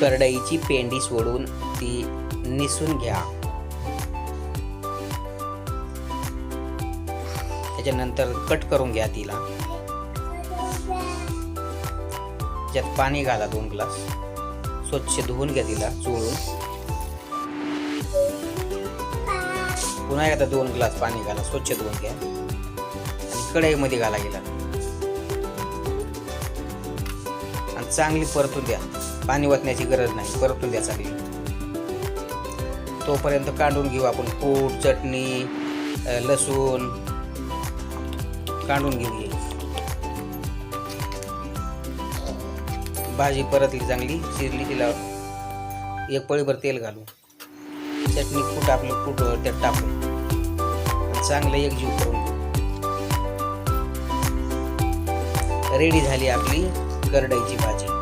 करडईची पेंडी सोडून ती निसून घ्या. त्याच्यानंतर कट करून घ्या तिला. त्याच्यात पाणी घाला दोन ग्लास. स्वच्छ धुवून घ्या तिला चोळून. पुन्हा एकदा दोन ग्लास पाणी घाला स्वच्छ धुवून घ्या. आणि कढईमध्ये घाला गेला चांगली परतून द्या. पाणी वाटण्याची गरज नाही. परतून द्या चांगली तोपर्यंत काढून घेऊ आपण कूट चटणी लसूण. काढून घेऊ भाजी परतली चांगली शिजली तिला. एक पळीभर तेल घालू चटणी कूट आपलं कूट त्यात टाकून. चांगलं एकजीव करून घेऊ. रेडी झाली आपली. करडईची भाजी.